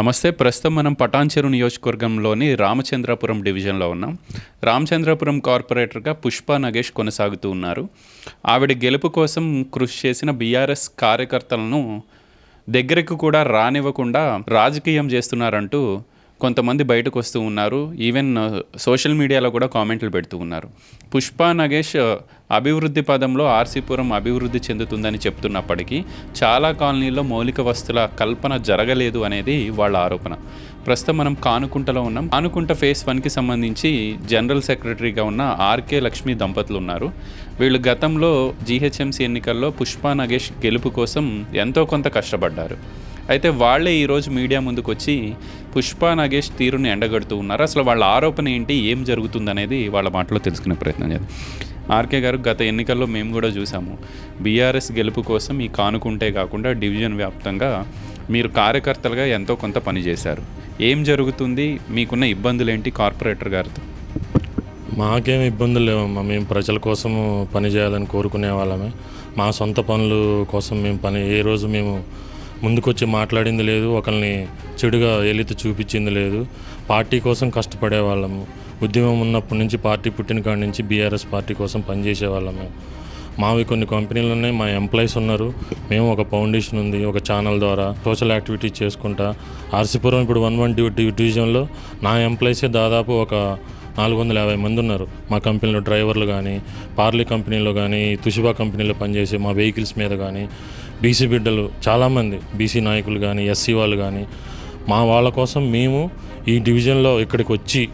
నమస్తే. ప్రస్తుతం మనం పటాన్చెరు నియోజకవర్గంలోని రామచంద్రాపురం డివిజన్లో ఉన్నాం. రామచంద్రపురం కార్పొరేటర్గా పుష్ప నగేష్ కొనసాగుతూ ఉన్నారు. ఆవిడ గెలుపు కోసం కృషి చేసిన బీఆర్ఎస్ కార్యకర్తలను దగ్గరకు కూడా రానివ్వకుండా రాజకీయం చేస్తున్నారంటూ కొంతమంది బయటకు వస్తూ ఉన్నారు. ఈవెన్ సోషల్ మీడియాలో కూడా కామెంట్లు పెడుతూ ఉన్నారు. పుష్ప నగేష్ uh, అభివృద్ధి పదంలో ఆర్సీపురం అభివృద్ధి చెందుతుందని చెప్తున్నప్పటికీ చాలా కాలనీలో మౌలిక వస్తుల కల్పన జరగలేదు అనేది వాళ్ళ ఆరోపణ. ప్రస్తుతం మనం కానుకుంటలో ఉన్నాం. కానుకుంట ఫేస్ వన్కి సంబంధించి జనరల్ సెక్రటరీగా ఉన్న ఆర్కే లక్ష్మి దంపతులు ఉన్నారు. వీళ్ళు గతంలో జీహెచ్ఎంసీ ఎన్నికల్లో పుష్ప నగేష్ గెలుపు కోసం ఎంతో కొంత కష్టపడ్డారు. అయితే వాళ్ళే ఈరోజు మీడియా ముందుకు వచ్చి పుష్ప నాగేష్ తీరుని ఎండగడుతూ ఉన్నారు. అసలు వాళ్ళ ఆరోపణ ఏంటి? ఏం జరుగుతుందనేది వాళ్ళ మాటలో తెలుసుకునే ప్రయత్నం చేద్దాం. ఆర్కే గారు గత ఎన్నికల్లో మేము కూడా చూసాము. బీఆర్ఎస్ గెలుపు కోసం ఈ కానుకుంటే కాకుండా డివిజన్ వ్యాప్తంగా మీరు కార్యకర్తలుగా ఎంతో కొంత పని చేశారు. ఏం జరుగుతుంది? మీకున్న ఇబ్బందులు ఏంటి కార్పొరేటర్ గారితో? మాకేం ఇబ్బందులు లేవమ్మా. మేము ప్రజల కోసం పని చేయాలని కోరుకునే వాళ్ళమే. మా సొంత పనుల కోసం మేము పని ఏ రోజు మేము ముందుకొచ్చి మాట్లాడింది లేదు ఒకరిని చెడుగా ఎలిత చూపించింది లేదు. పార్టీ కోసం కష్టపడే వాళ్ళము ఉద్యమం ఉన్నప్పటి నుంచి పార్టీ పుట్టిన కాడి నుంచి బీఆర్ఎస్ పార్టీ కోసం పనిచేసే వాళ్ళము మావి కొన్ని కంపెనీలు ఉన్నాయి మా ఎంప్లాయీస్ ఉన్నారు. మేము ఒక ఫౌండేషన్ ఉంది ఒక ఛానల్ ద్వారా సోషల్ యాక్టివిటీస్ చేసుకుంటా. ఆర్సీపురం ఇప్పుడు వన్ వన్ డివిజన్లో నా ఎంప్లాయీసే దాదాపు ఒక నాలుగు వందల యాభై మంది ఉన్నారు. మా కంపెనీలో డ్రైవర్లు కానీ పార్లీ కంపెనీలో కానీ తుషిబా కంపెనీలో పనిచేసే మా వెహికల్స్ మీద కానీ బీసీ బిడ్డలు చాలామంది బీసీ నాయకులు కానీ ఎస్సీ వాళ్ళు కానీ మా వాళ్ళ కోసం మేము ఈ డివిజన్లో ఇక్కడికి వచ్చి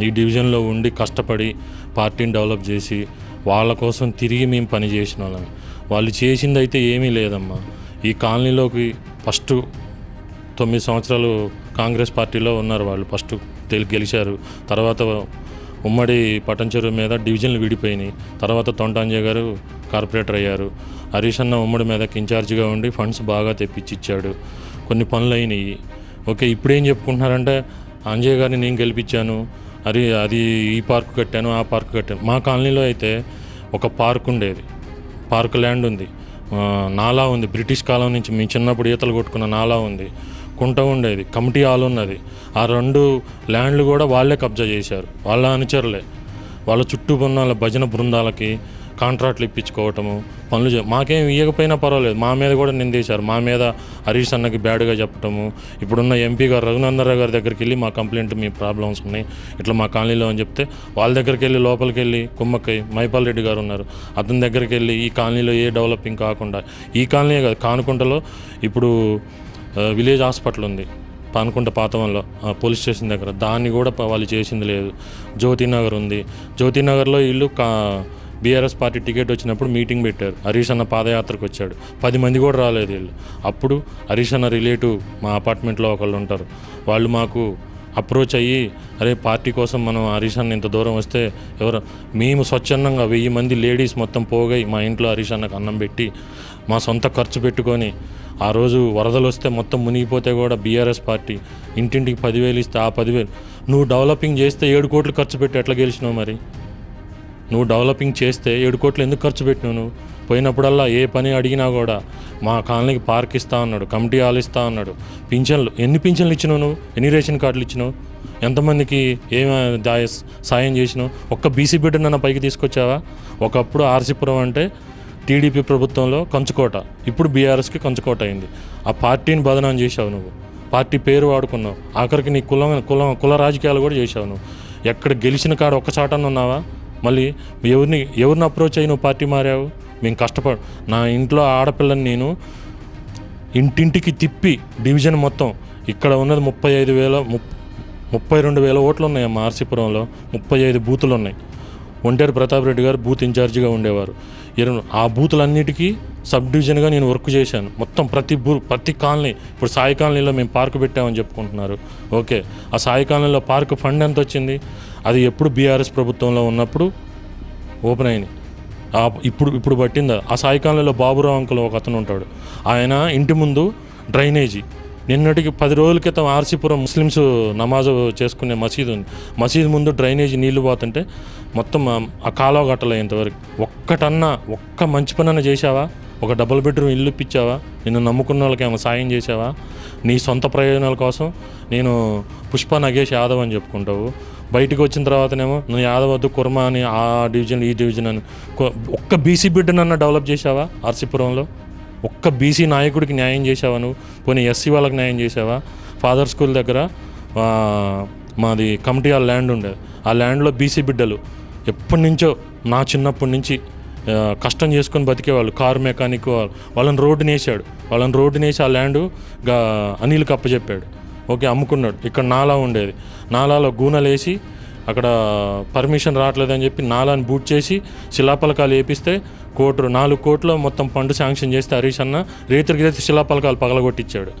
ఈ డివిజన్లో ఉండి కష్టపడి పార్టీని డెవలప్ చేసి వాళ్ళ కోసం తిరిగి మేము పని చేసిన వాళ్ళం వాళ్ళు చేసింది అయితే ఏమీ లేదమ్మా. ఈ కాలనీలోకి ఫస్ట్ తొమ్మిది సంవత్సరాలు కాంగ్రెస్ పార్టీలో ఉన్నారు వాళ్ళు. ఫస్ట్ తెలి గెలిచారు. తర్వాత ఉమ్మడి పటంచెరు మీద డివిజన్లు విడిపోయినాయి. తర్వాత తొంటాంజయ్య గారు కార్పొరేటర్ అయ్యారు. హరీష్ అన్న ఉమ్మడి మీదకి ఇన్ఛార్జిగా ఉండి ఫండ్స్ బాగా తెప్పించిచ్చాడు. కొన్ని పనులు అయినాయి. ఓకే ఇప్పుడు ఏం చెప్పుకుంటున్నారంటే అంజయ్ గారిని నేను గెలిపించాను. అది అది ఈ పార్క్ కట్టాను ఆ పార్క్ కట్టాను. మా కాలనీలో అయితే ఒక పార్క్ ఉండేది. పార్క్ ల్యాండ్ ఉంది. నాలా ఉంది. బ్రిటిష్ కాలం నుంచి మేము చిన్నప్పుడు ఈతలు కొట్టుకున్న నాలా ఉంది. కుంట ఉండేది కమిటీ హాల్ ఉన్నది. ఆ రెండు ల్యాండ్లు కూడా వాళ్ళే కబ్జా చేశారు. వాళ్ళ అనుచరులే. వాళ్ళ చుట్టూ ఉన్న వాళ్ళ భజన బృందాలకి కాంట్రాక్ట్లు ఇప్పించుకోవటము పనులు చే మాకేం ఇవ్వకపోయినా పర్వాలేదు. మా మీద కూడా నిందేశారు. మా మీద హరీష్ అన్నకి బ్యాడ్గా చెప్పటము ఇప్పుడున్న ఎంపీ గారు రఘునందరావు గారి దగ్గరికి వెళ్ళి మా కంప్లైంట్ మీ ప్రాబ్లమ్స్ ఉన్నాయి ఇట్లా మా కాలనీలో అని చెప్తే వాళ్ళ దగ్గరికి వెళ్ళి లోపలికి వెళ్ళి కుమ్మక్కై మైపాల్ రెడ్డి గారు ఉన్నారు. అతని దగ్గరికి వెళ్ళి ఈ కాలనీలో ఏ డెవలపింగ్ కాకుండా ఈ కాలనీ కాదు కానుకుంటలో ఇప్పుడు విలేజ్ హాస్పిటల్ ఉంది పానుకుంట పాతవంలో పోలీస్ స్టేషన్ దగ్గర. దాన్ని కూడా వాళ్ళు చేసింది లేదు. జ్యోతినగర్ ఉంది. జ్యోతినగర్లో ఇల్లు కా బీఆర్ఎస్ పార్టీ టికెట్ వచ్చినప్పుడు మీటింగ్ పెట్టారు. హరీష్ అన్న పాదయాత్రకు వచ్చాడు. పది మంది కూడా రాలేదు వీళ్ళు. అప్పుడు హరీష్ అన్న రిలేటివ్ మా అపార్ట్మెంట్లో ఒకళ్ళు ఉంటారు. వాళ్ళు మాకు అప్రోచ్ అయ్యి అరే పార్టీ కోసం మనం హరీష్ అన్న ఇంత దూరం వస్తే ఎవరు మేము స్వచ్ఛందంగా వెయ్యి మంది లేడీస్ మొత్తం పోగై మా ఇంట్లో హరీష్ అన్నకు అన్నం పెట్టి మా సొంత ఖర్చు పెట్టుకొని ఆ రోజు వరదలు వస్తే మొత్తం మునిగిపోతే కూడా బీఆర్ఎస్ పార్టీ ఇంటింటికి పదివేలు ఇస్తే ఆ పదివేలు. నువ్వు డెవలపింగ్ చేస్తే ఏడు కోట్లు ఖర్చు పెట్టి ఎట్లా గెలిచినావు మరి? నువ్వు డెవలపింగ్ చేస్తే ఏడు కోట్లు ఎందుకు ఖర్చు పెట్టినావు నువ్వు? పోయినప్పుడల్లా ఏ పని అడిగినా కూడా మా కాలనీకి పార్క్ ఇస్తా అన్నాడు కమిటీ హాల్ ఇస్తా అన్నాడు. పింఛన్లు ఎన్ని పింఛన్లు ఇచ్చినావు నువ్వు? ఎన్ని రేషన్ కార్డులు ఇచ్చినావు? ఎంతమందికి ఏమి సాయం చేసినావు? ఒక్క బీసీ నన్ను పైకి తీసుకొచ్చావా? ఒకప్పుడు ఆర్సీపురం అంటే టీడీపీ ప్రభుత్వంలో కంచుకోట. ఇప్పుడు బీఆర్ఎస్కి కంచుకోట అయింది. ఆ పార్టీని బదనాం చేశావు నువ్వు. పార్టీ పేరు వాడుకున్నావు. ఆఖరికి నీ కులం కులం కుల రాజకీయాలు కూడా చేశావు నువ్వు. ఎక్కడ గెలిచిన కాడ ఒక్క చాటన్న ఉన్నావా? మళ్ళీ ఎవరిని ఎవరిని అప్రోచ్ అయ్యి నువ్వు పార్టీ మారావు? మేము కష్టపడు నా ఇంట్లో ఆడపిల్లని నేను ఇంటింటికి తిప్పి డివిజన్ మొత్తం ఇక్కడ ఉన్నది ముప్పై ఐదు వేల ముప్పై రెండు వేల ఓట్లు ఉన్నాయమ్మా ఆర్సీపురంలో. ముప్పై ఐదు బూతులు ఉన్నాయి ఒంటేరు ప్రతాప్ రెడ్డి గారు బూత్ ఇన్ఛార్జిగా ఉండేవారు. ఇరవై ఆ బూతులన్నిటికీ సబ్ డివిజన్గా నేను వర్క్ చేశాను. మొత్తం ప్రతి బూ ప్రతి కాలనీ ఇప్పుడు సాయి కాలనీలో మేము పార్క్ పెట్టామని చెప్పుకుంటున్నారు. ఓకే. ఆ సాయి కాలనీలో పార్క్ ఫండ్ ఎంత వచ్చింది? అది ఎప్పుడు బీఆర్ఎస్ ప్రభుత్వంలో ఉన్నప్పుడు ఓపెన్ అయింది ఆ ఇప్పుడు ఇప్పుడు పట్టిందా? ఆ సాయి కాలనీలో బాబురావు అంకుల్ ఒక అతను ఉంటాడు. ఆయన ఇంటి ముందు డ్రైనేజీ. నిన్నటికి పది రోజుల క్రితం ఆర్సీపురం ముస్లిమ్స్ నమాజ్ చేసుకునే మసీదు ఉంది. మసీదు ముందు డ్రైనేజీ నీళ్ళు పోతుంటే మొత్తం ఆ- కాలువ గట్టలు ఇంతవరకు ఒక్కటన్నా ఒక్క మంచి పనన్న చేశావా? ఒక డబుల్ బెడ్రూమ్ ఇల్లు ఇప్పించావా? నిన్ను నమ్ముకున్న వాళ్ళకి ఏమైనా సాయం చేసావా నీ సొంత ప్రయోజనాల కోసం నేను పుష్ప నగేష్ యాదవ్ అని చెప్పుకుంటావు. బయటికి వచ్చిన తర్వాతనేమో నువ్వు యాదవ్ వద్దు కుర్మా అని ఆ డివిజన్ ఈ డివిజన్ అని. ఒక్క బీసీ బిడ్డనన్నా డెవలప్ చేసావా ఆర్సీపురంలో? ఒక్క బీసీ నాయకుడికి న్యాయం చేసావా నువ్వు? పోనీ ఎస్సీ వాళ్ళకి న్యాయం చేసావా ఫాదర్ స్కూల్ దగ్గర మాది కమిటీ ఆ ల్యాండ్ ఉండేది ఆ ల్యాండ్లో బీసీ బిడ్డలు ఎప్పటి నుంచో నా చిన్నప్పటి నుంచి కష్టం చేసుకొని బతికేవాళ్ళు. కారు మెకానిక్ వాళ్ళు వాళ్ళని రోడ్డు నేసాడు వాళ్ళని రోడ్డు వేసి ఆ ల్యాండ్ అనిల్కి అప్పచెప్పాడు. ఓకే అమ్ముకున్నాడు. ఇక్కడ నాలా ఉండేది. నాలాలో గూనలేసి అక్కడ పర్మిషన్ రావట్లేదని చెప్పి నాలాని బూట్ చేసి శిలాపలకాలు వేపిస్తే కోట్లు నాలుగు కోట్లు మొత్తం ఫండ్ శాంక్షన్ చేస్తే హరీష్ అన్న రైతులకి రేతి శిలాపలకాలు పగలగొట్టించాడు.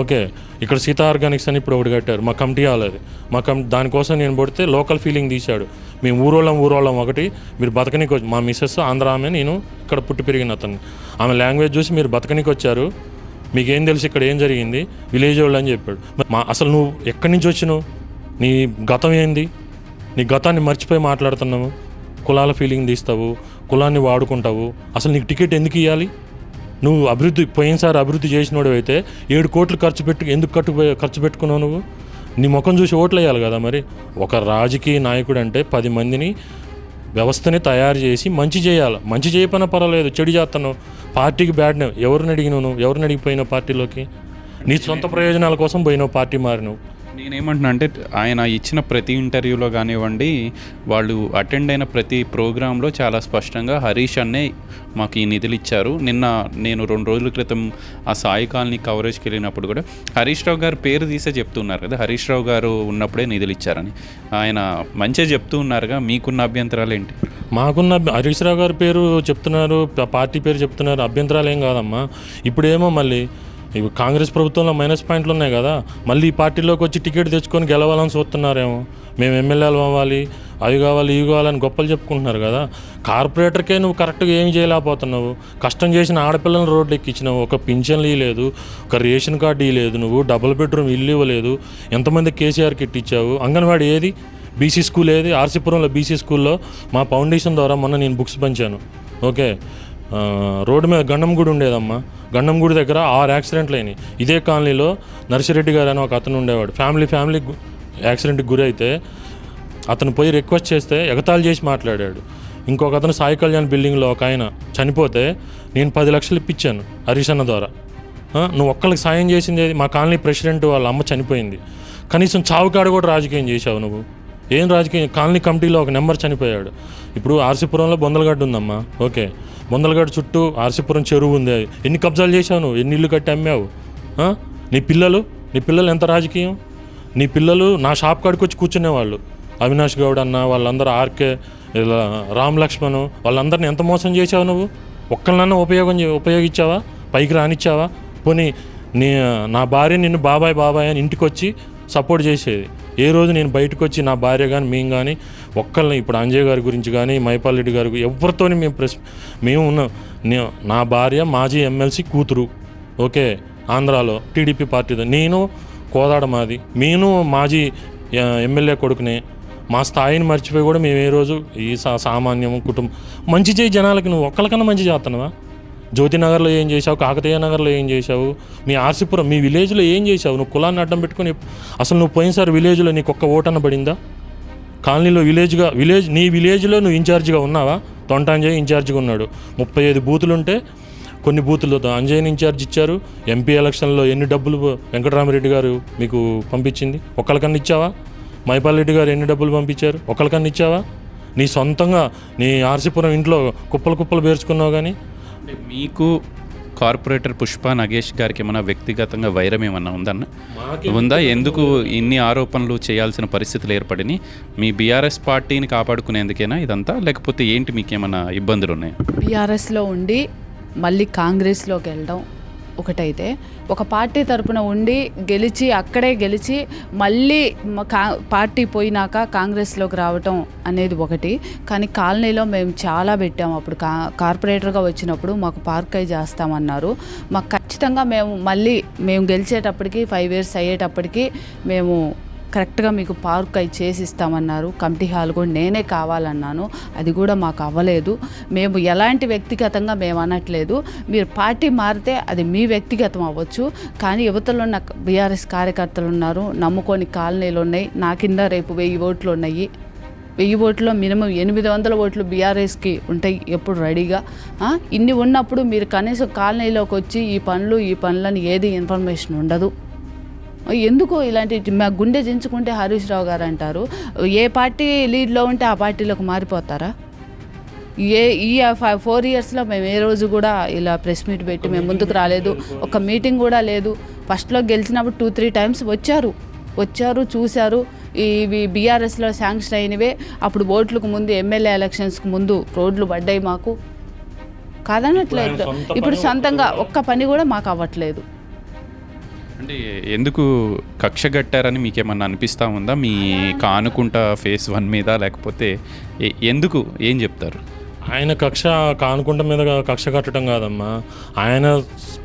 ఓకే ఇక్కడ సీతా ఆర్గానిక్స్ అని ఇప్పుడు ఒకటి కట్టారు మా కమిటీ వాళ్ళది. మా కం దానికోసం నేను పడితే లోకల్ ఫీలింగ్ తీశాడు. మేము ఊరోళ్ళం ఊరోళ్ళం ఒకటి మీరు బతకనికి వచ్చి మా మిస్సెస్ ఆంధ్ర ఆమె నేను ఇక్కడ పుట్టి పెరిగిన అతన్ని. ఆమె లాంగ్వేజ్ చూసి మీరు బతకనికి వచ్చారు మీకేం తెలుసు ఇక్కడ ఏం జరిగింది విలేజ్ వాళ్ళు అని చెప్పాడు. మా అసలు నువ్వు ఎక్కడి నుంచి వచ్చినావు? నీ గతం ఏంది? నీ గతాన్ని మర్చిపోయి మాట్లాడుతున్నావు? కులాల ఫీలింగ్ తీస్తావు కులాన్ని వాడుకుంటావు. అసలు నీకు టికెట్ ఎందుకు ఇవ్వాలి నువ్వు అభివృద్ధి పోయినసారి అభివృద్ధి చేసినోడు అయితే ఏడు కోట్లు ఖర్చు పెట్టు ఎందుకు కట్టు ఖర్చు పెట్టుకున్నావు నువ్వు? నీ ముఖం చూసి ఓట్లు వేయాలి కదా మరి. ఒక రాజకీయ నాయకుడు అంటే పది మందిని వ్యవస్థని తయారు చేసి మంచి చేయాలి. మంచి చేయకపోయినా పర్వాలేదు చెడు చేస్తాను పార్టీకి బ్యాడ్ ఎవరిని అడిగినావు నువ్వు? ఎవరిని అడిగిపోయినావు పార్టీలోకి? నీ సొంత ప్రయోజనాల కోసం పోయినావు పార్టీ మారినావు. నేనేమంటున్నా అంటే ఆయన ఇచ్చిన ప్రతి ఇంటర్వ్యూలో కానివ్వండి వాళ్ళు అటెండ్ అయిన ప్రతి ప్రోగ్రాంలో చాలా స్పష్టంగా హరీష్ అన్నే మాకు ఈ నిధులు ఇచ్చారు. నిన్న నేను రెండు రోజుల క్రితం ఆ సాయి కాలనీ కవరేజ్కి వెళ్ళినప్పుడు కూడా హరీష్ రావు గారు పేరు తీసే చెప్తున్నారు కదా హరీష్ రావు గారు ఉన్నప్పుడే నిధులు ఇచ్చారని. ఆయన మంచిగా చెప్తూ ఉన్నారుగా మీకున్న అభ్యంతరాలు ఏంటి? మాకున్న హరీష్ రావు గారి పేరు చెప్తున్నారు పార్టీ పేరు చెప్తున్నారు అభ్యంతరాలు ఏం కాదమ్మా. ఇప్పుడేమో మళ్ళీ ఇవి కాంగ్రెస్ ప్రభుత్వంలో మైనస్ పాయింట్లు ఉన్నాయి కదా. మళ్ళీ ఈ పార్టీలోకి వచ్చి టికెట్ తెచ్చుకొని గెలవాలని చూస్తున్నారేమో. మేము ఎమ్మెల్యేలు అవ్వాలి అవి కావాలి ఇవి కావాలని గొప్పలు చెప్పుకుంటున్నారు కదా. కార్పొరేటర్కే నువ్వు కరెక్ట్గా ఏం చేయలేకపోతున్నావు. కష్టం చేసిన ఆడపిల్లలను రోడ్లు ఎక్కించినావు. ఒక పింఛన్లు ఇవ్వలేదు ఒక రేషన్ కార్డు ఇవ్వలేదు నువ్వు డబుల్ బెడ్రూమ్ ఇల్లు ఇవ్వలేదు. ఎంతమంది కేసీఆర్ కిట్ ఇచ్చావు? అంగన్వాడీ ఏది? బీసీ స్కూల్ ఏది? ఆర్సీపురంలో బీసీ స్కూల్లో మా ఫౌండేషన్ ద్వారా మొన్న నేను బుక్స్ పంచాను. ఓకే? రోడ్డు మీద గండం గుడి ఉండేదమ్మా. గండం గుడి దగ్గర ఆరు యాక్సిడెంట్లు అయినాయి. ఇదే కాలనీలో నర్సిరెడ్డి గారు అని ఒక అతను ఉండేవాడు. ఫ్యామిలీ ఫ్యామిలీ యాక్సిడెంట్కి గురి అయితే అతను పోయి రిక్వెస్ట్ చేస్తే ఎగతాళి చేసి మాట్లాడాడు. ఇంకొక అతను సాయి కళ్యాణ్ బిల్డింగ్లో ఒక ఆయన చనిపోతే నేను పది లక్షలు ఇప్పించాను హరీష్ ద్వారా. నువ్వు ఒక్కరికి సాయం చేసింది మా కాలనీ ప్రెసిడెంట్ వాళ్ళ అమ్మ చనిపోయింది. కనీసం చావుకాడ కూడా రాజకీయం చేశావు నువ్వు. ఏం రాజకీయ కాలనీ కమిటీలో ఒక నెంబర్ చనిపోయాడు. ఇప్పుడు ఆర్సీపురంలో బొందలగడ్డ ఉందమ్మా. ఓకే. బొందలగడ్డ చుట్టూ ఆర్సీపురం చెరువు ఉంది. ఎన్ని కబ్జాలు చేశావు నువ్వు? ఎన్ని ఇల్లు కట్టి అమ్మావు? నీ పిల్లలు? నీ పిల్లలు ఎంత రాజకీయం? నీ పిల్లలు నా షాప్ కాడికి వచ్చి కూర్చునేవాళ్ళు అవినాష్ గౌడ్ అన్న వాళ్ళందరూ ఆర్కే ఇలా రామ్ లక్ష్మణ్ వాళ్ళందరిని ఎంత మోసం చేసావు నువ్వు? ఒక్కళ్ళన్నా ఉపయోగం ఉపయోగించావా? పైకి రానిచ్చావా? పోనీ నీ నా భార్య నిన్ను బాబాయ్ బాబాయ్ అని ఇంటికి వచ్చి సపోర్ట్ చేసేది. ఏ రోజు నేను బయటకు వచ్చి నా భార్య కానీ మేము కానీ ఒక్కళ్ళని ఇప్పుడు అంజయ్ గారి గురించి కానీ మైపాల్ రెడ్డి గారి ఎవరితోని మేము ప్రెస్ మేము ఉన్నాం నా భార్య మాజీ ఎమ్మెల్సీ కూతురు ఓకే ఆంధ్రాలో టీడీపీ పార్టీతో నేను కోదాడ మాది. నేను మాజీ ఎమ్మెల్యే కొడుకునే. మా స్థాయిని మర్చిపోయి కూడా మేము ఏ రోజు ఈ సా సామాన్యం కుటుంబం మంచి చేయి జనాలకి నువ్వు ఒక్కరికన్నా మంచి చేస్తున్నావా? జ్యోతినగర్లో ఏం చేశావు? కాకతీయ నగర్లో ఏం చేశావు? మీ ఆర్సిపురం మీ విలేజ్లో ఏం చేసావు నువ్వు కులాన్ని అడ్డం పెట్టుకుని అసలు నువ్వు పోయినసారి విలేజ్లో నీకు ఒక్క ఓటన పడిందా? కాలనీలో విలేజ్గా విలేజ్ నీ విలేజ్లో నువ్వు ఇన్ఛార్జిగా ఉన్నావా? తొంటాంజయ్ ఇన్ఛార్జిగా ఉన్నాడు. ముప్పై ఐదు బూతులు ఉంటే కొన్ని బూతులతో అంజయ్ని ఇన్ఛార్జ్ ఇచ్చారు. ఎంపీ ఎలక్షన్లో ఎన్ని డబ్బులు వెంకటరామరెడ్డి గారు మీకు పంపించింది? ఒకళ్ళకన్నా ఇచ్చావా? మైపాల్ రెడ్డి గారు ఎన్ని డబ్బులు పంపించారు? ఒకళ్ళకన్నా ఇచ్చావా? నీ సొంతంగా నీ ఆర్సీపురం ఇంట్లో కుప్పలు కుప్పలు పేర్చుకున్నావు కానీ అంటే మీకు కార్పొరేటర్ పుష్ప నగేష్ గారికి ఏమైనా వ్యక్తిగతంగా వైరం ఏమన్నా ఉందన్న ఉందా? ఎందుకు ఇన్ని ఆరోపణలు చేయాల్సిన పరిస్థితులు ఏర్పడినాయి? మీ బీఆర్ఎస్ పార్టీని కాపాడుకునేందుకేనా ఇదంతా? లేకపోతే ఏంటి మీకు ఏమైనా ఇబ్బందులు ఉన్నాయా? బీఆర్ఎస్లో ఉండి మళ్ళీ కాంగ్రెస్లోకి వెళ్ళడం ఒకటైతే ఒక పార్టీ తరపున ఉండి గెలిచి అక్కడే గెలిచి మళ్ళీ కా పార్టీ పోయినాక కాంగ్రెస్లోకి రావటం అనేది ఒకటి. కానీ కాలనీలో మేము చాలా పెట్టాము అప్పుడు కా కార్పొరేటర్గా వచ్చినప్పుడు మాకు పార్క్ అయి చేస్తామన్నారు. మాకు ఖచ్చితంగా మేము మళ్ళీ మేము గెలిచేటప్పటికి ఫైవ్ ఇయర్స్ అయ్యేటప్పటికి మేము కరెక్ట్గా మీకు పార్క్ అయి చేసి ఇస్తామన్నారు. కమిటీ హాల్ కూడా నేనే కావాలన్నాను. అది కూడా మాకు అవ్వలేదు. మేము ఎలాంటి వ్యక్తిగతంగా మేము అనట్లేదు. మీరు పార్టీ మారితే అది మీ వ్యక్తిగతం అవ్వచ్చు. కానీ యువతలో ఉన్న బీఆర్ఎస్ కార్యకర్తలు ఉన్నారు. నమ్ముకొని కాలనీలు ఉన్నాయి. నా కింద రేపు వెయ్యి ఓట్లు ఉన్నాయి. వెయ్యి ఓట్లో మినిమం ఎనిమిది వందల ఓట్లు బీఆర్ఎస్కి ఉంటాయి ఎప్పుడు రెడీగా. ఇన్ని ఉన్నప్పుడు మీరు కనీసం కాలనీలోకి వచ్చి ఈ పనులు ఈ పనులని ఏది ఇన్ఫర్మేషన్ ఉండదు. ఎందుకు ఇలాంటి మా గుండె దించుకుంటే హరీష్ రావు గారు అంటారు. ఏ పార్టీ లీడ్లో ఉంటే ఆ పార్టీలోకి మారిపోతారా? ఏ ఈ ఫైవ్ ఫోర్ ఇయర్స్లో మేము ఏ రోజు కూడా ఇలా ప్రెస్ మీట్ పెట్టి మేము ముందుకు రాలేదు. ఒక మీటింగ్ కూడా లేదు. ఫస్ట్లో గెలిచినప్పుడు టూ త్రీ టైమ్స్ వచ్చారు. వచ్చారు చూశారు. ఇవి బీఆర్ఎస్లో శాంక్షన్ అయినవే. అప్పుడు ఓట్లకు ముందు ఎమ్మెల్యే ఎలక్షన్స్కి ముందు రోడ్లు పడ్డాయి మాకు. కాదనట్లేదు. ఇప్పుడు సొంతంగా ఒక్క పని కూడా మాకు అవ్వట్లేదు. అంటే ఎందుకు కక్ష కట్టారని మీకేమన్నా అనిపిస్తూ ఉందా? మీ కానుకుంట ఫేస్ వన్ మీద లేకపోతే ఎందుకు? ఏం చెప్తారు? ఆయన కక్ష కానుకుంట మీద కక్ష కట్టడం కాదమ్మా. ఆయన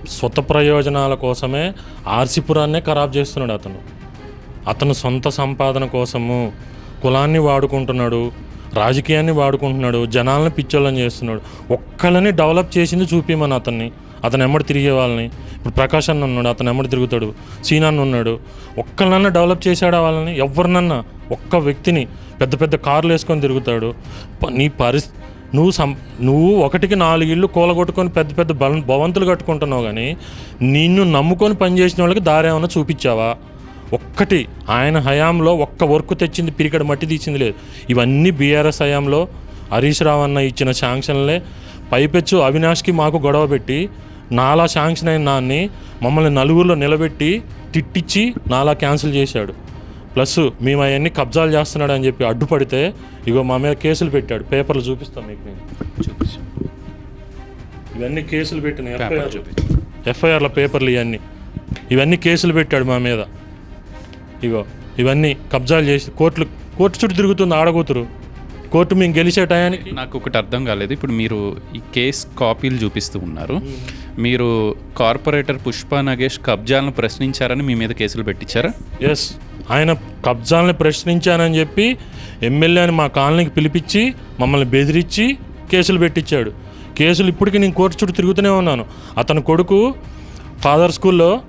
స్వత ప్రయోజనాల కోసమే ఆర్సిపురాన్నే ఖరాబ్ చేస్తున్నాడు అతను. అతను సొంత సంపాదన కోసము కులాన్ని వాడుకుంటున్నాడు రాజకీయాన్ని వాడుకుంటున్నాడు జనాలను పిచ్చోళ్ళని చేస్తున్నాడు. ఒక్కళ్ళని డెవలప్ చేసింది చూపిమని అతన్ని. అతను ఎమ్మడి తిరిగే వాళ్ళని. ఇప్పుడు ప్రకాష్ అన్న ఉన్నాడు అతను ఎమ్మడి తిరుగుతాడు సీనాన్న ఉన్నాడు. ఒక్కళ్ళన్నా డెవలప్ చేశాడా వాళ్ళని? ఎవరినన్నా ఒక్క వ్యక్తిని పెద్ద పెద్ద కార్లు వేసుకొని తిరుగుతాడు. నీ పరిస్థితి నువ్వు సం నువ్వు ఒకటికి నాలుగు ఇళ్ళు కూలగొట్టుకొని పెద్ద పెద్ద బల భవంతులు కట్టుకుంటున్నావు కానీ నిన్ను నమ్ముకొని పనిచేసిన వాళ్ళకి దారి ఏమైనా చూపించావా? ఒక్కటి ఆయన హయాంలో ఒక్క వర్క్ తెచ్చింది పిరికడ మట్టి తీసింది లేదు. ఇవన్నీ బీఆర్ఎస్ హయాంలో హరీష్ రావు అన్న ఇచ్చిన శాంక్షన్లే. పైపెచ్చు అవినాష్కి మాకు గొడవ పెట్టి నాలా శాంక్షన్ అయిన దాన్ని మమ్మల్ని నలుగురిలో నిలబెట్టి తిట్టించి నాలా క్యాన్సిల్ చేశాడు. ప్లస్ మేము అవన్నీ కబ్జాలు చేస్తున్నాడు అని చెప్పి అడ్డుపడితే ఇగో మా మీద కేసులు పెట్టాడు. పేపర్లు చూపిస్తాం మీకు నేను. చూపించు ఇవన్నీ కేసులు పెట్టిన ఎఫ్ఐఆర్ ఎఫ్ఐఆర్ల పేపర్లు ఇవన్నీ. ఇవన్నీ కేసులు పెట్టాడు మా మీద. ఇగో ఇవన్నీ కబ్జాలు చేసి కోర్టులు కోర్టు చుట్టూ తిరుగుతుంది ఆడకూతురు. కోర్టు మేము గెలిచే టయానికి నాకు ఒకటి అర్థం కాలేదు. ఇప్పుడు మీరు ఈ కేస్ కాపీలు చూపిస్తూ ఉన్నారు. మీరు కార్పొరేటర్ పుష్ప నగేష్ కబ్జాలను ప్రశ్నించారని మీ మీద కేసులు పెట్టించారా? ఎస్ ఆయన కబ్జాలని ప్రశ్నించానని చెప్పి ఎమ్మెల్యేని మా కాలనీకి పిలిపించి మమ్మల్ని బెదిరించి కేసులు పెట్టించాడు. కేసులు ఇప్పటికీ నేను కోర్టు చుట్టూ తిరుగుతూనే ఉన్నాను. అతని కొడుకు ఫాదర్ స్కూల్లో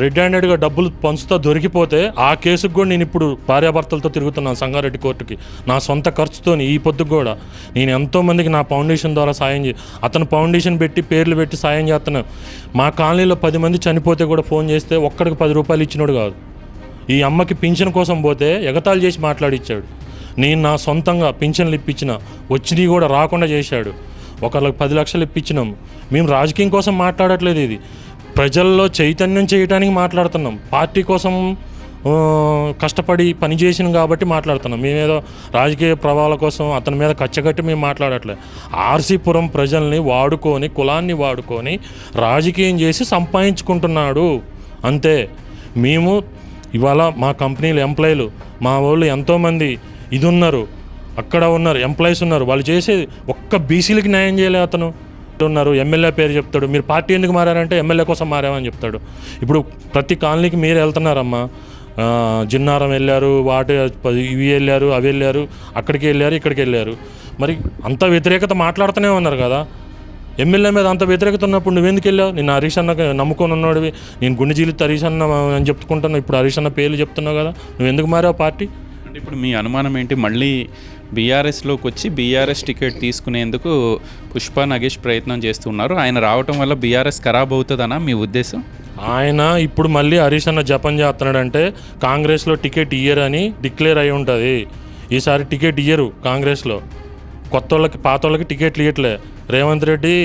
రెడ్ హ్యాండెడ్గా డబ్బులు పంచుతా దొరికిపోతే ఆ కేసుకు కూడా నేను ఇప్పుడు భార్యాభర్తలతో తిరుగుతున్నాను సంగారెడ్డి కోర్టుకి. నా సొంత ఖర్చుతోని ఈ పొద్దుకు కూడా నేను ఎంతోమందికి నా ఫౌండేషన్ ద్వారా సాయం చే అతను ఫౌండేషన్ పెట్టి పేర్లు పెట్టి సాయం చేస్తున్నాను మా కాలనీలో పది మంది చనిపోతే కూడా ఫోన్ చేస్తే ఒక్కడికి పది రూపాయలు ఇచ్చినోడు కాదు. ఈ అమ్మకి పింఛన్ కోసం పోతే ఎగతాళి చేసి మాట్లాడిచ్చాడు. నేను నా సొంతంగా పింఛన్లు ఇప్పించిన వచ్చినవి కూడా రాకుండా చేశాడు. ఒకళ్ళకి పది లక్షలు ఇప్పించినాం. మేము రాజకీయం కోసం మాట్లాడట్లేదు ఇది. ప్రజల్లో చైతన్యం చేయడానికి మాట్లాడుతున్నాం. పార్టీ కోసం కష్టపడి పని చేసినాం కాబట్టి మాట్లాడుతున్నాం. మేమేదో రాజకీయ ప్రభావాల కోసం అతని మీద కచ్చగట్టి మేము మాట్లాడట్లేదు ఆర్సీపురం ప్రజల్ని వాడుకొని కులాన్ని వాడుకొని రాజకీయం చేసి సంపాదించుకుంటున్నాడు. అంతే. మేము ఇవాళ మా కంపెనీలు ఎంప్లాయీలు మా వాళ్ళు ఎంతోమంది ఇది ఉన్నారు. అక్కడ ఉన్నారు ఎంప్లాయీస్ ఉన్నారు. వాళ్ళు చేసేది ఒక్క బీసీలకి న్యాయం చేయలే అతను. ఉన్నారు. ఎమ్మెల్యే పేరు చెప్తాడు. మీరు పార్టీ ఎందుకు మారారంటే ఎమ్మెల్యే కోసం మారామని చెప్తాడు. ఇప్పుడు ప్రతి కాలనీకి మీరు వెళ్తున్నారమ్మా. జిన్నారం వెళ్ళారు వాటి ఇవి వెళ్ళారు అవి వెళ్ళారు అక్కడికి వెళ్ళారు ఇక్కడికి వెళ్ళారు. మరి అంత వ్యతిరేకత మాట్లాడుతూనే ఉన్నారు కదా. ఎమ్మెల్యే మీద అంత వ్యతిరేకత ఉన్నప్పుడు నువ్వెందుకు వెళ్ళావు? నేను హరీష్ అన్న నమ్ముకొని ఉన్నాడివి. నేను గుండె జీలిత్ హరీష్ అన్న అని చెప్పుకుంటున్నావు. ఇప్పుడు హరీష్ అన్న పేర్లు చెప్తున్నావు కదా. నువ్వు ఎందుకు మారావు పార్టీ? అంటే ఇప్పుడు మీ అనుమానం ఏంటి? మళ్ళీ బీఆర్ఎస్లోకి వచ్చి బీఆర్ఎస్ టికెట్ తీసుకునేందుకు పుష్ప నగేష్ ప్రయత్నం చేస్తున్నారు. ఆయన రావటం వల్ల బీఆర్ఎస్ ఖరాబ్ అవుతుందనా మీ ఉద్దేశం? ఆయన ఇప్పుడు మళ్ళీ హరీష్ అన్న జపం చేస్తున్నాడంటే కాంగ్రెస్లో టికెట్ ఇయ్యరని అని డిక్లేర్ అయి ఉంటుంది. ఈసారి టికెట్ ఇయ్యరు కాంగ్రెస్లో. కొత్త వాళ్ళకి పాత వాళ్ళకి టికెట్లు ఇవ్వట్లే రేవంత్ రెడ్డి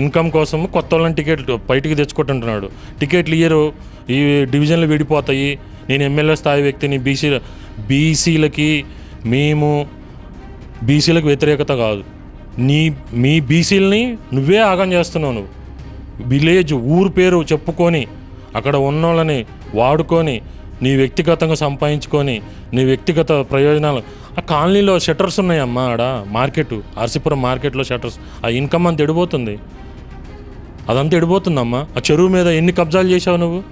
ఇన్కమ్ కోసం కొత్త వాళ్ళని టికెట్ బయటికి తెచ్చుకుంటుంటున్నాడు. టికెట్లు ఇయ్యరు ఈ డివిజన్లు విడిపోతాయి. నేను ఎమ్మెల్యే స్థాయి వ్యక్తిని బీసీ బీసీలకి మేము బీసీలకు వ్యతిరేకత కాదు. నీ మీ బీసీలని నువ్వే ఆగం చేస్తున్నావు నువ్వు. విలేజ్ ఊరు పేరు చెప్పుకొని అక్కడ ఉన్నోళ్ళని వాడుకొని నీ వ్యక్తిగతంగా సంపాదించుకొని నీ వ్యక్తిగత ప్రయోజనాలు. ఆ కాలనీలో షట్టర్స్ ఉన్నాయమ్మా ఆడ మార్కెట్ అరసిపురం మార్కెట్లో షట్టర్స్ ఆ ఇన్కమ్ అంత ఎడిపోతుంది. అదంతా ఎడిపోతుందమ్మా. ఆ చెరువు మీద ఎన్ని కబ్జాలు చేసావు నువ్వు?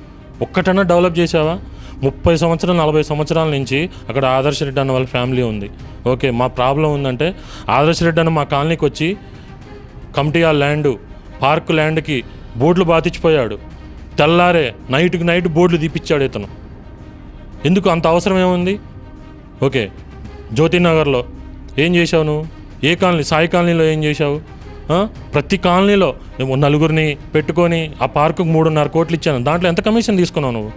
ఒక్కటన్నా డెవలప్ చేసావా ముప్పై సంవత్సరాలు నలభై సంవత్సరాల నుంచి అక్కడ ఆదర్శ రెడ్డి అన్న వాళ్ళ ఫ్యామిలీ ఉంది. ఓకే మా ప్రాబ్లం ఉందంటే ఆదర్శ రెడ్డి అన్న మా కాలనీకి వచ్చి కమిటీ ఆ ల్యాండ్ పార్క్ ల్యాండ్కి బోర్డులు బాతిచ్చిపోయాడు. తెల్లారే నైట్కి నైట్ బోర్డులు తీపిచ్చాడు ఇతను. ఎందుకు అంత అవసరం ఏముంది? ఓకే జ్యోతినగర్లో ఏం చేశావు నువ్వు? ఏ కాలనీ సాయి కాలనీలో ఏం చేశావు? ప్రతి కాలనీలో నలుగురిని పెట్టుకొని ఆ పార్కుకు మూడున్నర కోట్లు ఇచ్చాను. దాంట్లో ఎంత కమిషన్ తీసుకున్నావు నువ్వు?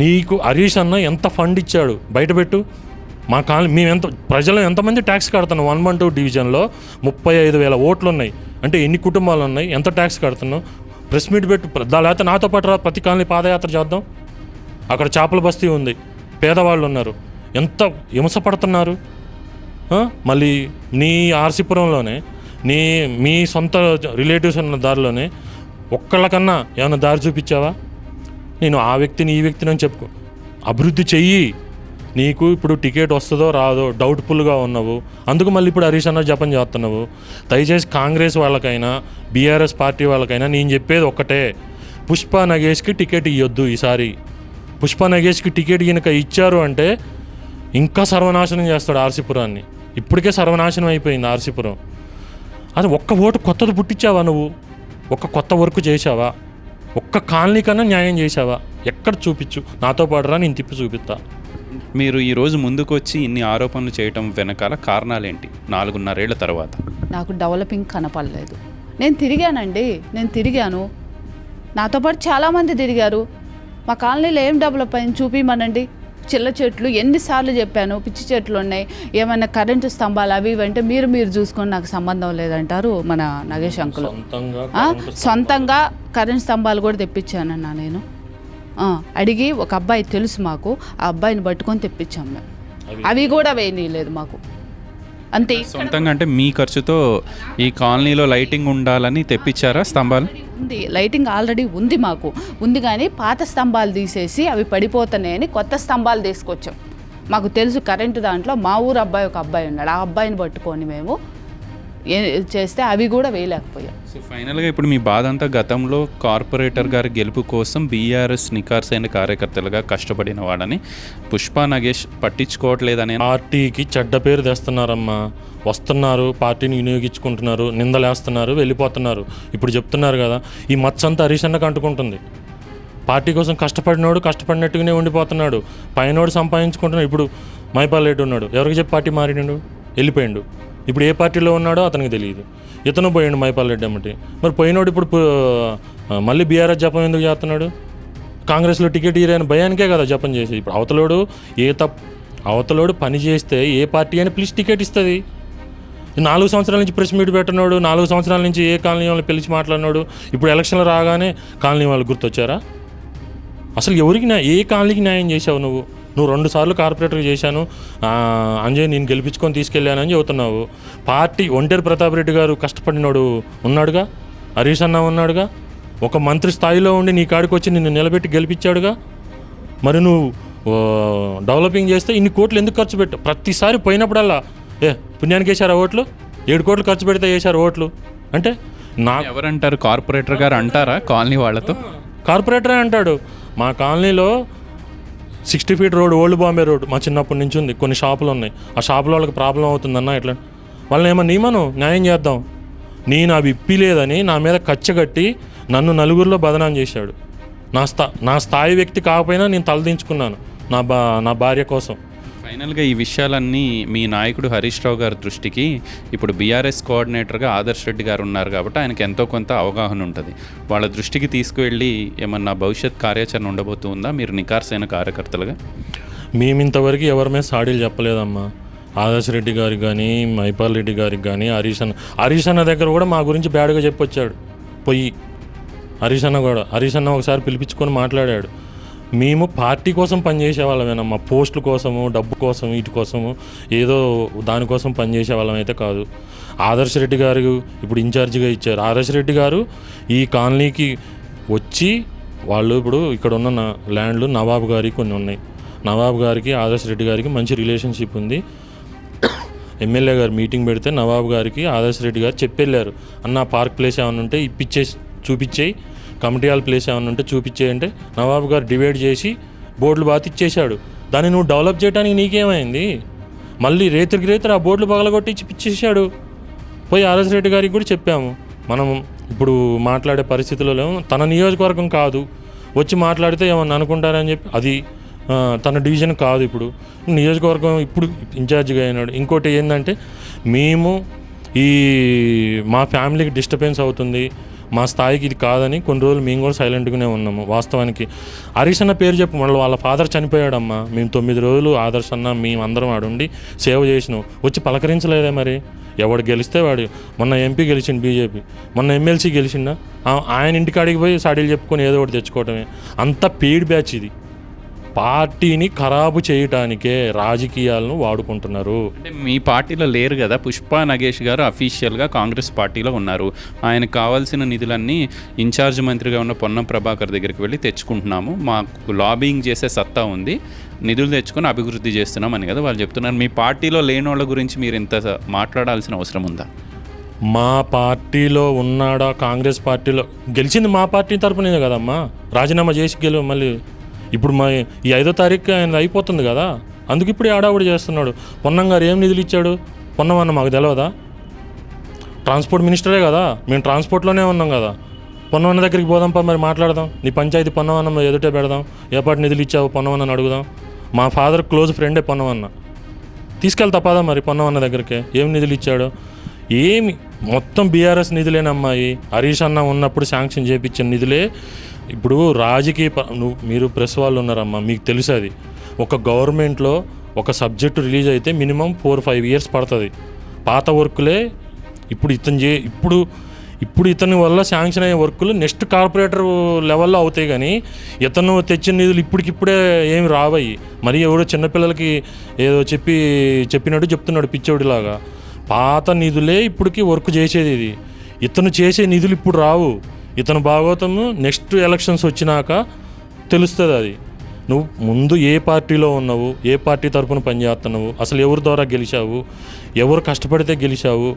నీకు హరీష్ అన్న ఎంత ఫండ్ ఇచ్చాడు? బయటపెట్టు మా కాలనీ మేము ఎంత ప్రజలు ఎంతమంది ట్యాక్స్ కడుతున్నాం వన్ వన్ టూ డివిజన్లో ముప్పై ఐదు వేల ఓట్లు ఉన్నాయి అంటే ఎన్ని కుటుంబాలు ఉన్నాయి ఎంత ట్యాక్స్ కడుతున్నావు? ప్రెస్ మీట్ పెట్టు. దాని లేకపోతే నాతో పాటు ప్రతి కాలనీ పాదయాత్ర చేద్దాం. అక్కడ చేపల బస్తీ ఉంది. పేదవాళ్ళు ఉన్నారు ఎంత హింస పడుతున్నారు మళ్ళీ నీ ఆర్సీపురంలోనే నీ మీ సొంత రిలేటివ్స్ ఉన్న దారిలోనే ఒక్కళ్ళకన్నా ఏమైనా దారి చూపించావా? నేను ఆ వ్యక్తిని ఈ వ్యక్తిని అని చెప్పుకో. అభివృద్ధి చెయ్యి. నీకు ఇప్పుడు టికెట్ వస్తుందో రాదో డౌట్ఫుల్గా ఉన్నావు. అందుకు మళ్ళీ ఇప్పుడు హరీష్ అన్న జపం చేస్తున్నావు. దయచేసి కాంగ్రెస్ వాళ్ళకైనా బీఆర్ఎస్ పార్టీ వాళ్ళకైనా నేను చెప్పేది ఒక్కటే. పుష్ప నగేష్కి టికెట్ ఇవ్వద్దు ఈసారి. పుష్ప నగేష్కి టికెట్ కనుక ఇచ్చారు అంటే ఇంకా సర్వనాశనం చేస్తాడు ఆర్సీపురాన్ని ఇప్పటికే సర్వనాశనం అయిపోయింది ఆర్సీపురం అది ఒక్క ఓటు కొత్తది పుట్టించావా నువ్వు? ఒక్క కొత్త వర్క్ చేసావా ఒక్క కాలనీ కన్నా న్యాయం చేసావా ఎక్కడ చూపించు? నాతో పాటు రా నేను తిప్పి చూపిస్తా. మీరు ఈరోజు ముందుకు వచ్చి ఇన్ని ఆరోపణలు చేయటం వెనకాల కారణాలేంటి? నాలుగున్నరేళ్ళ తర్వాత. నాకు డెవలపింగ్ కనపడలేదు. నేను తిరిగానండి. నేను తిరిగాను. నాతో పాటు చాలామంది తిరిగారు. మా కాలనీలో ఏం డెవలప్ అయింది చూపిమనండి. చిల్ల చెట్లు ఎన్నిసార్లు చెప్పాను పిచ్చి చెట్లు ఉన్నాయి ఏమైనా కరెంటు స్తంభాలు అవి అంటే మీరు మీరు చూసుకొని నాకు సంబంధం లేదంటారు మన నగేష్ అంకులు. సొంతంగా కరెంట్ స్తంభాలు. కూడా తెప్పించానన్నా నేను. అడిగి ఒక అబ్బాయి తెలుసు మాకు ఆ అబ్బాయిని పట్టుకొని తెప్పించాం మేము. అవి కూడా వేయనీయలేదు మాకు. అంతే. సొంతంగా అంటే మీ ఖర్చుతో ఈ కాలనీలో లైటింగ్ ఉండాలని తెప్పించారా స్తంభాలు? ఉంది. లైటింగ్ ఆల్రెడీ ఉంది మాకు. ఉంది కానీ పాత స్తంభాలు తీసేసి అవి పడిపోతున్నాయని కొత్త స్తంభాలు తీసుకొచ్చాం. మాకు తెలుసు కరెంటు దాంట్లో మా ఊరు అబ్బాయి ఒక అబ్బాయి ఉన్నాడు. ఆ అబ్బాయిని పట్టుకొని మేము చేస్తే అవి కూడా వేయలేకపోయాం. సో ఫైనల్గా ఇప్పుడు మీ బాధ అంతా గతంలో కార్పొరేటర్ గారి గెలుపు కోసం బీఆర్ఎస్ నికార్సైన కార్యకర్తలుగా కష్టపడిన వాడని పుష్ప నగేష్ పట్టించుకోవట్లేదనే పార్టీకి చెడ్డ పేరు తెస్తున్నారమ్మా. వస్తున్నారు పార్టీని వినియోగించుకుంటున్నారు నిందలేస్తున్నారు వెళ్ళిపోతున్నారు. ఇప్పుడు చెప్తున్నారు కదా ఈ మచ్చంతా హరీష్ అన్నకు అంటుకుంటుంది పార్టీ కోసం కష్టపడినోడు కష్టపడినట్టుగానే ఉండిపోతున్నాడు. పైనోడు సంపాదించుకుంటున్నాడు. ఇప్పుడు మైపాల్ రెడ్డి ఉన్నాడు. ఎవరికి చెప్పి పార్టీ మారినాడు వెళ్ళిపోయిండు. ఇప్పుడు ఏ పార్టీలో ఉన్నాడో అతనికి తెలియదు. ఇతను పోయిండు మైపాల్ రెడ్డి అమ్మటి. మరి పోయినోడు ఇప్పుడు మళ్ళీ బీఆర్ఎస్ జపం ఎందుకు చేస్తున్నాడు? కాంగ్రెస్లో టికెట్ ఇరని భయానికే కదా జపం చేసి. ఇప్పుడు అవతలోడు ఏ తప్ అవతలోడు పని చేస్తే ఏ పార్టీ అని పిలిచి టికెట్ ఇస్తుంది. నాలుగు సంవత్సరాల నుంచి ప్రెస్ మీట్ పెట్టినాడు నాలుగు సంవత్సరాల నుంచి ఏ కాలనీ వాళ్ళని పిలిచి మాట్లాడినాడు ఇప్పుడు ఎలక్షన్లు రాగానే కాలనీ వాళ్ళు గుర్తొచ్చారా? అసలు ఎవరికి ఏ కాలనీకి న్యాయం చేసావు నువ్వు? నువ్వు రెండు సార్లు కార్పొరేటర్ చేశాను. అంజయ్ నేను గెలిపించుకొని తీసుకెళ్ళానని చెబుతున్నావు. పార్టీ ఒంటేరు ప్రతాప్ రెడ్డి గారు కష్టపడినోడు ఉన్నాడుగా? హరీష్ అన్న ఉన్నాడుగా? ఒక మంత్రి స్థాయిలో ఉండి నీ కాడికి వచ్చి నిన్ను నిలబెట్టి గెలిపించాడుగా? మరి నువ్వు డెవలపింగ్ చేస్తే ఇన్ని కోట్లు ఎందుకు ఖర్చు పెట్టు? ప్రతిసారి పోయినప్పుడల్లా ఏ పుణ్యానికి వేశారు ఓట్లు? ఏడు కోట్లు ఖర్చు పెడితే వేశారు ఓట్లు? అంటే నా ఎవరంటారు? కార్పొరేటర్ గారు అంటారా? కాలనీ వాళ్ళతో? కార్పొరేటరే అంటాడు. మా కాలనీలో sixty feet road old Bombay road మా చిన్నప్పటి నుంచి ఉంది. కొన్ని షాపులు ఉన్నాయి. ఆ షాపుల వాళ్ళకి ప్రాబ్లం అవుతుందన్న ఎట్లా? వాళ్ళని ఏమన్నా నీమను న్యాయం చేద్దాం. నేను అవి ఇప్పిలేదని నా మీద కచ్చగట్టి నన్ను నలుగురిలో బదనాం చేశాడు. నా స్థా నా స్థాయి వ్యక్తి కాకపోయినా నేను తలదించుకున్నాను. నా బా నా భార్య కోసం. ఫైనల్గా ఈ విషయాలన్నీ మీ నాయకుడు హరీష్ రావు గారి దృష్టికి ఇప్పుడు బీఆర్ఎస్ కోఆర్డినేటర్గా ఆదర్శ్ రెడ్డి గారు ఉన్నారు కాబట్టి ఆయనకు ఎంతో కొంత అవగాహన ఉంటుంది. వాళ్ళ దృష్టికి తీసుకువెళ్ళి ఏమన్నా భవిష్యత్ కార్యాచరణ ఉండబోతుందా మీరు నికార్సైన కార్యకర్తలుగా? మేము ఇంతవరకు ఎవరి మీద సాడీలు చెప్పలేదమ్మా. ఆదర్శ్ రెడ్డి గారికి కానీ మైపాల్ రెడ్డి గారికి కానీ హరీష్ అన్న హరీష్ అన్న దగ్గర కూడా మా గురించి బ్యాడ్గా చెప్పొచ్చాడు. పొయ్యి. హరీష్ అన్న కూడా. హరీష్ అన్న ఒకసారి పిలిపించుకొని మాట్లాడాడు. మేము పార్టీ కోసం పనిచేసే వాళ్ళమేనమ్మా పోస్టుల కోసము డబ్బు కోసం వీటి కోసము ఏదో దానికోసం పనిచేసే వాళ్ళం అయితే కాదు. ఆదర్శ రెడ్డి గారు ఇప్పుడు ఇన్ఛార్జిగా ఇచ్చారు. ఆదర్శ రెడ్డి గారు ఈ కాలనీకి వచ్చి వాళ్ళు ఇప్పుడు ఇక్కడ ఉన్న ల్యాండ్లు నవాబు గారికి కొన్ని ఉన్నాయి. నవాబు గారికి ఆదర్శ్ రెడ్డి గారికి మంచి రిలేషన్షిప్ ఉంది. ఎమ్మెల్యే గారు మీటింగ్ పెడితే నవాబు గారికి ఆదర్శ్ రెడ్డి గారు చెప్పెళ్ళారు. అన్న పార్క్ ప్లేస్ ఏమైనా ఉంటే ఇప్పించే చూపించేయి కమిటీ హాల్ ప్లేస్ ఏమైనా ఉంటే చూపించేయంటే నవాబు గారు డివైడ్ చేసి బోర్డులు బాతిచ్చేశాడు. దాన్ని నువ్వు డెవలప్ చేయడానికి నీకేమైంది? మళ్ళీ రేతురికి రేతురు ఆ బోర్డులు పగలగొట్టి పిచ్చేసాడు పోయి ఆర్ఎస్ రెడ్డి గారికి కూడా చెప్పాము. మనం ఇప్పుడు మాట్లాడే పరిస్థితులలో తన నియోజకవర్గం కాదు. వచ్చి మాట్లాడితే ఏమన్నా అనుకుంటారని చెప్పి అది తన డివిజన్ కాదు ఇప్పుడు. నియోజకవర్గం ఇప్పుడు ఇన్ఛార్జిగా అయినాడు. ఇంకోటి ఏంటంటే మేము ఈ మా ఫ్యామిలీకి డిస్టర్బెన్స్ అవుతుంది. మా స్థాయికి ఇది కాదని కొన్ని రోజులు మేము కూడా సైలెంట్గానే ఉన్నాము వాస్తవానికి. హరీష్ అన్న పేరు చెప్పు మళ్ళీ వాళ్ళ ఫాదర్ చనిపోయాడమ్మా. మేము తొమ్మిది రోజులు ఆదర్శ్ అన్న మేము అందరం ఆడుండి సేవ చేసినాం. వచ్చి పలకరించలేదే మరి? ఎవడు గెలిస్తే వాడు. మొన్న ఎంపీ గెలిచిండు బీజేపీ. మొన్న ఎమ్మెల్సీ గెలిచిండా? ఆయన ఇంటికాడికి పోయి సాడీలు చెప్పుకొని ఏదో ఒకటి తెచ్చుకోవటమే. అంత పీడ్ బ్యాచ్ ఇది. పార్టీని ఖరాబు చేయటానికే రాజకీయాలను వాడుకుంటున్నారు. అంటే మీ పార్టీలో లేరు కదా పుష్ప నగేష్ గారు అఫీషియల్గా కాంగ్రెస్ పార్టీలో ఉన్నారు. ఆయనకు కావాల్సిన నిధులన్నీ ఇన్ఛార్జ్ మంత్రిగా ఉన్న పొన్నం ప్రభాకర్ దగ్గరికి వెళ్ళి తెచ్చుకుంటున్నాము. మాకు లాబింగ్ చేసే సత్తా ఉంది. నిధులు తెచ్చుకొని అభివృద్ధి చేస్తున్నాం అని కదా వాళ్ళు చెప్తున్నారు. మీ పార్టీలో లేని వాళ్ళ గురించి మీరు ఇంత మాట్లాడాల్సిన అవసరం ఉందా? మా పార్టీలో ఉన్నాడా కాంగ్రెస్ పార్టీలో? గెలిచింది మా పార్టీ తరపునే కదమ్మా. రాజీనామా చేసి గెలు మళ్ళీ ఇప్పుడు మా ఈ ఐదో తారీఖు ఆయన అయిపోతుంది కదా. అందుకు ఇప్పుడు ఆడావుడి చేస్తున్నాడు. పొన్నం గారు ఏం నిధులు ఇచ్చాడు? పొన్నమన్న మాకు తెలియదా ట్రాన్స్పోర్ట్ మినిస్టరే కదా. మేము ట్రాన్స్పోర్ట్లోనే ఉన్నాం కదా. పొన్నవన్న దగ్గరికి పోదాంపా మరి మాట్లాడదాం. నీ పంచాయతీ పొన్నవన్న ఎదుటే పెడదాం. ఏపాటి నిధులు ఇచ్చావు పొన్నవన్నని అడుగుదాం. మా ఫాదర్ క్లోజ్ ఫ్రెండే పొన్నవన్న తీసుకెళ్తా పదా మరి పొన్నవన్న దగ్గరికి. ఏం నిధులు ఇచ్చాడు? ఏమి? మొత్తం బీఆర్ఎస్ నిధులేనమ్మాయి. హరీష్ అన్న ఉన్నప్పుడు శాంక్షన్ చేయించిన నిధులే. ఇప్పుడు రాజకీయ ప- నువ్వు మీరు ప్రెస్ వాళ్ళు ఉన్నారమ్మా మీకు తెలుసు అది. ఒక గవర్నమెంట్లో ఒక సబ్జెక్టు రిలీజ్ అయితే మినిమం ఫోర్ ఫైవ్ ఇయర్స్ పడుతుంది. పాత వర్కులే ఇప్పుడు ఇతను చే ఇప్పుడు ఇప్పుడు ఇతని వల్ల శాంక్షన్ అయ్యే వర్కులు నెక్స్ట్ కార్పొరేటర్ లెవెల్లో అవుతాయి కానీ ఇతను తెచ్చిన నిధులు ఇప్పటికిప్పుడే ఏమి రావాయి మరి ఎవడో చిన్నపిల్లలకి ఏదో చెప్పి చెప్పినట్టు చెప్తున్నాడు పిచ్చోడిలాగా. పాత నిధులే ఇప్పటికి వర్క్ చేసేది ఇది. ఇతను చేసే నిధులు ఇప్పుడు రావు. ఇతను భాగవతము నెక్స్ట్ ఎలక్షన్స్ వచ్చినాక తెలుస్తుంది అది. నువ్వు ముందు ఏ పార్టీలో ఉన్నావు ఏ పార్టీ తరపున పనిచేస్తున్నావు అసలు ఎవరి ద్వారా గెలిచావు ఎవరు కష్టపడితే గెలిచావు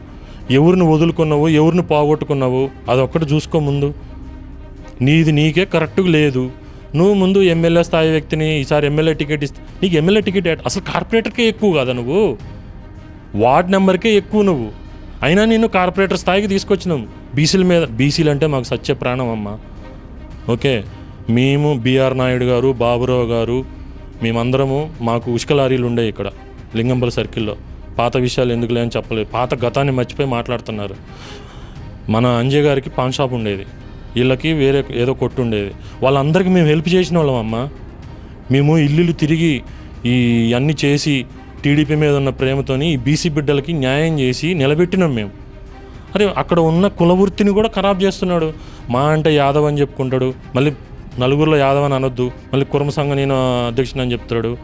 ఎవరిని వదులుకున్నావు ఎవరిని పోగొట్టుకున్నావు అదొక్కటి చూసుకో ముందు. నీది నీకే కరెక్ట్గా లేదు. నువ్వు ముందు ఎమ్మెల్యే స్థాయి వ్యక్తిని ఈసారి ఎమ్మెల్యే టికెట్ ఇస్తే నీకు ఎమ్మెల్యే టికెట్ అసలు కార్పొరేటర్కే ఎక్కువ కదా నువ్వు? వార్డ్ నెంబర్కే ఎక్కువ నువ్వు. అయినా నేను కార్పొరేటర్ స్థాయికి తీసుకొచ్చినావు బీసీల మీద బీసీలు అంటే మాకు సత్య ప్రాణం అమ్మ. ఓకే? మేము బీఆర్ నాయుడు గారు బాబురావు గారు మేమందరము మాకు ఉష్క లారీలు ఉండే ఇక్కడ లింగంపల్లి సర్కిల్లో. పాత విషయాలు ఎందుకు లేని చెప్పలేదు. పాత గతాన్ని మర్చిపోయి మాట్లాడుతున్నారు. మన అంజయ్ గారికి పాన్ షాప్ ఉండేది. వీళ్ళకి వేరే ఏదో కొట్టు ఉండేది. వాళ్ళందరికీ మేము హెల్ప్ చేసిన వాళ్ళం అమ్మ. మేము ఇల్లులు తిరిగి ఈ అన్ని చేసి టీడీపీ మీద ఉన్న ప్రేమతోని ఈ బీసీ బిడ్డలకి న్యాయం చేసి నిలబెట్టినాం మేము. అరే అక్కడ ఉన్న కులవృత్తిని కూడా ఖరాబ్ చేస్తున్నాడు. మా అంటే యాదవ్ అని చెప్పుకుంటాడు. మళ్ళీ నలుగురిలో యాదవ్ అని అనొద్దు. మళ్ళీ కుర్మ సంఘం నేను అధ్యక్షుని అని చెప్తాడు.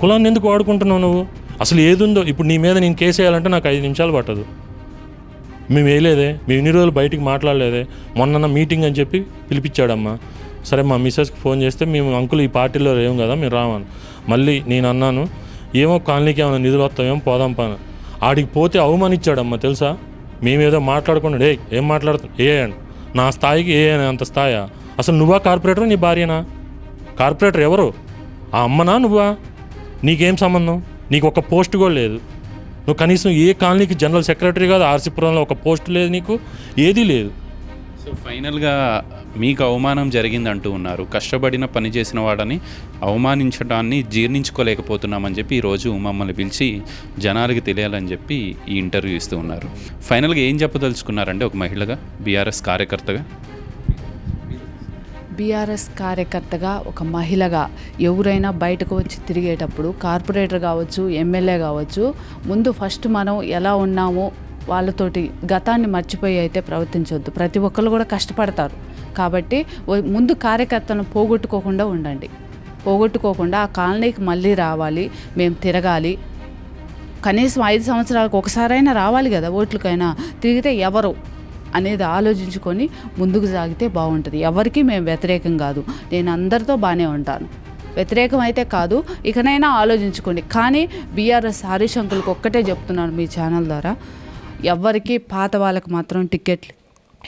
కులాన్ని ఎందుకు వాడుకుంటున్నావు నువ్వు? అసలు ఏదుందో? ఇప్పుడు నీ మీద నేను కేసు వేయాలంటే నాకు ఐదు నిమిషాలు పట్టదు. మేము వేయలేదే. మేము ఇన్ని రోజులు బయటికి మాట్లాడలేదే. మొన్న మీటింగ్ అని చెప్పి పిలిపించాడమ్మా. సరే మా మిస్సెస్కి ఫోన్ చేస్తే మేము అంకుల్ ఈ పార్టీలో లేవు కదా మేము రావాను మళ్ళీ నేను అన్నాను ఏమో కాలనీకి ఏమైనా నిధులు వస్తామేమో పోదాం పని. ఆడికి పోతే అవమానించాడమ్మా తెలుసా? మేమేదో మాట్లాడుకున్నాడు ఏ ఏం మాట్లాడుతాం? ఏ అని. నా స్థాయికి ఏ అంత స్థాయా? అసలు నువ్వా కార్పొరేటర్ నీ భార్యనా? కార్పొరేటర్ ఎవరు? ఆ అమ్మనా నువ్వా? నీకేం సంబంధం? నీకు ఒక పోస్ట్ కూడా లేదు. నువ్వు కనీసం ఏ కాలనీకి జనరల్ సెక్రటరీ కాదు ఆర్సీపురంలో ఒక పోస్ట్ లేదు నీకు ఏదీ లేదు. సో ఫైనల్గా మీకు అవమానం జరిగింది అంటూ ఉన్నారు. కష్టపడిన పని చేసిన వాడని అవమానించడాన్ని జీర్ణించుకోలేకపోతున్నామని చెప్పి ఈరోజు మమ్మల్ని పిలిచి జనాలకి తెలియాలని చెప్పి ఈ ఇంటర్వ్యూ ఇస్తూ ఉన్నారు. ఫైనల్గా ఏం చెప్పదలుచుకున్నారంటే ఒక మహిళగా బీఆర్ఎస్ కార్యకర్తగా? బీఆర్ఎస్ కార్యకర్తగా ఒక మహిళగా ఎవరైనా బయటకు వచ్చి తిరిగేటప్పుడు కార్పొరేటర్ కావచ్చు ఎమ్మెల్యే కావచ్చు ముందు ఫస్ట్ మనం ఎలా ఉన్నామో వాళ్ళతోటి గతాన్ని మర్చిపోయి అయితే ప్రవర్తించవద్దు ప్రతి ఒక్కరు కూడా కష్టపడతారు. కాబట్టి ముందు కార్యకర్తలను పోగొట్టుకోకుండా ఉండండి. పోగొట్టుకోకుండా ఆ కాలనీకి మళ్ళీ రావాలి. మేము తిరగాలి. కనీసం ఐదు సంవత్సరాలకు ఒకసారైనా రావాలి కదా ఓట్లకైనా. తిరిగితే ఎవరు అనేది ఆలోచించుకొని ముందుకు సాగితే బాగుంటుంది. ఎవరికి మేము వ్యతిరేకం కాదు. నేను అందరితో బాగానే ఉంటాను. వ్యతిరేకం అయితే కాదు. ఇకనైనా ఆలోచించుకోండి. కానీ బీఆర్ఎస్ హరిశంకులకు ఒక్కటే చెప్తున్నాను మీ ఛానల్ ద్వారా. ఎవరికి పాత వాళ్ళకి మాత్రం టికెట్లు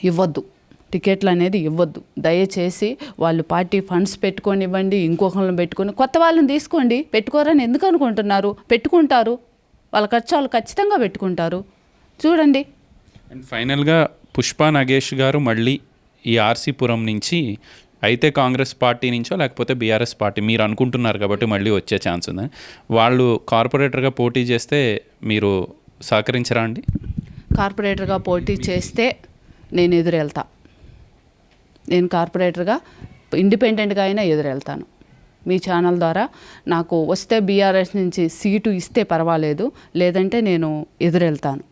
ఇవ్వద్దు. టికెట్లు అనేది ఇవ్వద్దు. దయచేసి వాళ్ళు పార్టీ ఫండ్స్ పెట్టుకొని ఇవ్వండి ఇంకొకళ్ళని పెట్టుకొని కొత్త వాళ్ళని తీసుకోండి. పెట్టుకోరని ఎందుకు అనుకుంటున్నారు? పెట్టుకుంటారు. వాళ్ళ ఖర్చు వాళ్ళు ఖచ్చితంగా పెట్టుకుంటారు. చూడండి. అండ్ ఫైనల్గా పుష్ప నగేష్ గారు మళ్ళీ ఈ ఆర్సీపురం నుంచి అయితే కాంగ్రెస్ పార్టీ నుంచో లేకపోతే బీఆర్ఎస్ పార్టీ మీరు అనుకుంటున్నారు కాబట్టి మళ్ళీ వచ్చే ఛాన్స్ ఉంది. వాళ్ళు కార్పొరేటర్గా పోటీ చేస్తే మీరు సహకరించరా అండి? కార్పొరేటర్గా పోటీ చేస్తే నేను ఎదురెళ్తా. నేను కార్పొరేటర్గా ఇండిపెండెంట్గా అయినా ఎదురెళ్తాను. మీ ఛానల్ ద్వారా నాకు వస్తే బీఆర్ఎస్ నుంచి సీటు ఇస్తే పర్వాలేదు లేదంటే నేను ఎదురెళ్తాను.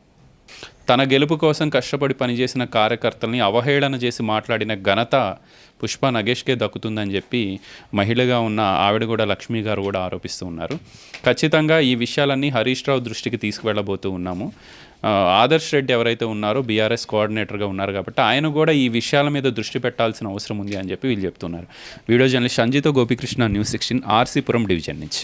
తన గెలుపు కోసం కష్టపడి పనిచేసిన కార్యకర్తల్ని అవహేళన చేసి మాట్లాడిన ఘనత పుష్ప నగేష్కే దక్కుతుందని చెప్పి మహిళగా ఉన్న ఆవిడ కూడా లక్ష్మి గారు కూడా ఆరోపిస్తూ ఉన్నారు. ఖచ్చితంగా ఈ విషయాలన్నీ హరీష్ రావు దృష్టికి తీసుకువెళ్ళబోతూ ఉన్నాము. ఆదర్శ్ రెడ్డి ఎవరైతే ఉన్నారో బీఆర్ఎస్ కోఆర్డినేటర్గా ఉన్నారు కాబట్టి ఆయన కూడా ఈ విషయాల మీద దృష్టి పెట్టాల్సిన అవసరం ఉంది అని చెప్పి వీళ్ళు చెప్తున్నారు. Video journalist సంజీతో Gopikrishna news sixteen RC Puram division నుంచి.